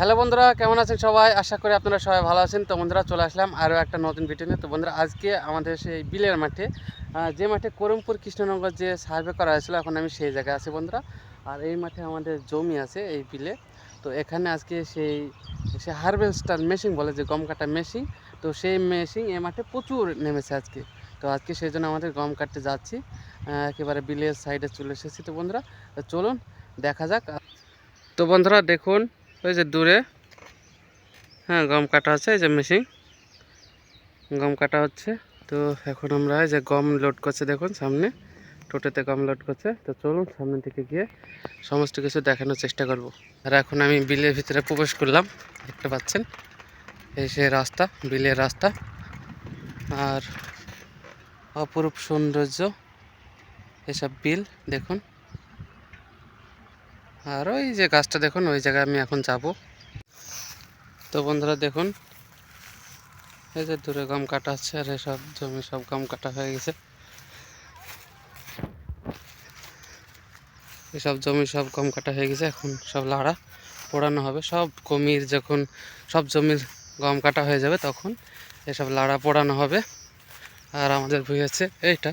Hello বন্ধুরা, কেমন আছেন সবাই? আশা করি আপনারা সবাই ভালো আছেন। তো বন্ধুরা, চলে আসলাম আরও একটা নতুন ভিডিও নিয়ে। তো বন্ধুরা, আজকে আমাদের সেই বিলের মাঠে যে মাঠে করমপুর কৃষ্ণনগর যে সার্ভে করা হয়েছিল, এখন আমি সেই জায়গায় আছি বন্ধুরা। আর এই মাঠে আমাদের জমি আছে এই বিলে। তো এখানে আজকে সেই সে হারভেস্টার মেশিন বলে যে গম কাটা মেশিন তো সেই মেশিন এই মাঠে প্রচুর নেমেছে আজকে। তো আজকে সেই জন্য আমাদের গম কাটতে যাচ্ছি। একেবারে বিলের সাইডে চলে এসেছি তো বন্ধুরা। চলুন, দেখা যাক। তো বন্ধুরা, দেখুন ওই যে দূরে হ্যাঁ গম কাটা হচ্ছে এই যে মেশিন গম কাটা হচ্ছে, তো এখন আমরা এই যে গম লোড করছে দেখুন সামনে, টোটোতে গম লোড করছে। তো চলুন সামনের দিকে গিয়ে সমস্ত কিছু দেখানোর চেষ্টা করব। আর এখন আমি বিলের ভিতরে প্রবেশ করলাম, দেখতে পাচ্ছেন? এই সে রাস্তা, বিলের রাস্তা। আর অপরূপ সৌন্দর্য, এসব বিল, দেখুন। আর ওই যে গাছটা দেখুন, ওই জায়গায় আমি এখন যাব। তো বন্ধুরা দেখুন, এই যে দূরে গম কাটা হচ্ছে আর এসব জমি সব গম কাটা হয়ে গেছে। এসব জমি সব গম কাটা হয়ে গেছে, এখন সব লাড়া পোড়ানো হবে। সব কমির যখন, সব জমির গম কাটা হয়ে যাবে তখন এসব লাড়া পোড়ানো হবে। আর আমাদের ভুই আছে এইটা।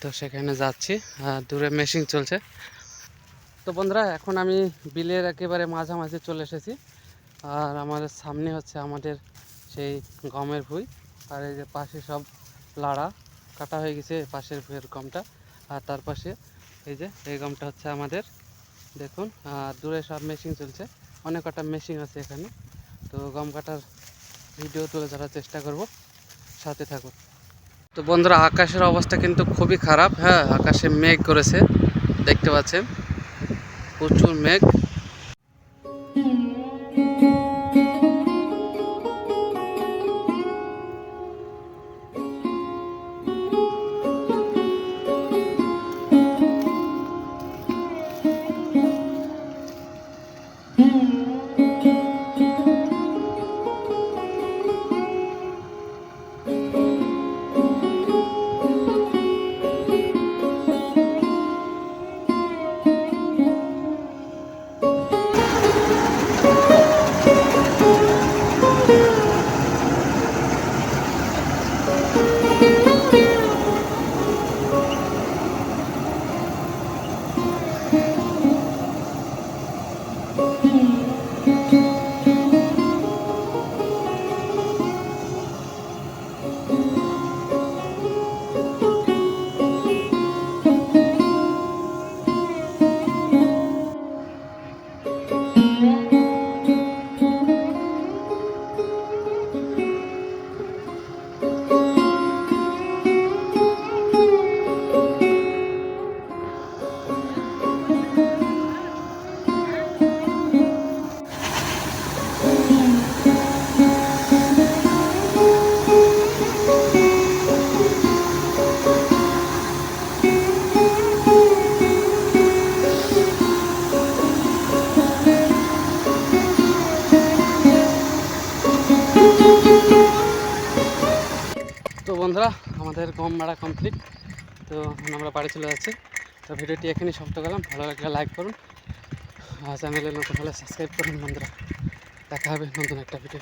তো সেখানে যাচ্ছি, আর দূরে মেশিন চলছে। তো বন্ধুরা, এখন আমি বিলের একেবারে মাঝামাঝি চলে এসেছি। আর আমাদের সামনে হচ্ছে আমাদের সেই গমের ভুঁই, আর এই যে পাশে সব লাড়া কাটা হয়ে গেছে, পাশের ভুঁইয়ের গমটা। আর তার পাশে এই যে, এই গমটা হচ্ছে আমাদের, দেখুন, আর দূরে সব মেশিন চলছে। অনেক কটা মেশিন আছে এখানে। তো গম কাটার ভিডিও তুলে ধরার চেষ্টা করব। সাথে থাকুন। তো বন্ধুরা, আকাশের অবস্থা কিন্তু খুবই খারাপ হ্যাঁ আকাশে মেঘ করেছে, দেখতে পাচ্ছেন। প্রচুর মেঘ। তো বন্ধুরা, আমাদের গম মারা কমপ্লিট তো আমরা বাড়ি চলে যাচ্ছি। তো ভিডিওটি এখানেই সমাপ্ত করলাম। ভালো লাগলে লাইক করুন। আর চ্যানেলে নতুন হলে সাবস্ক্রাইব করুন বন্ধুরা। দেখা হবে নতুন একটা ভিডিও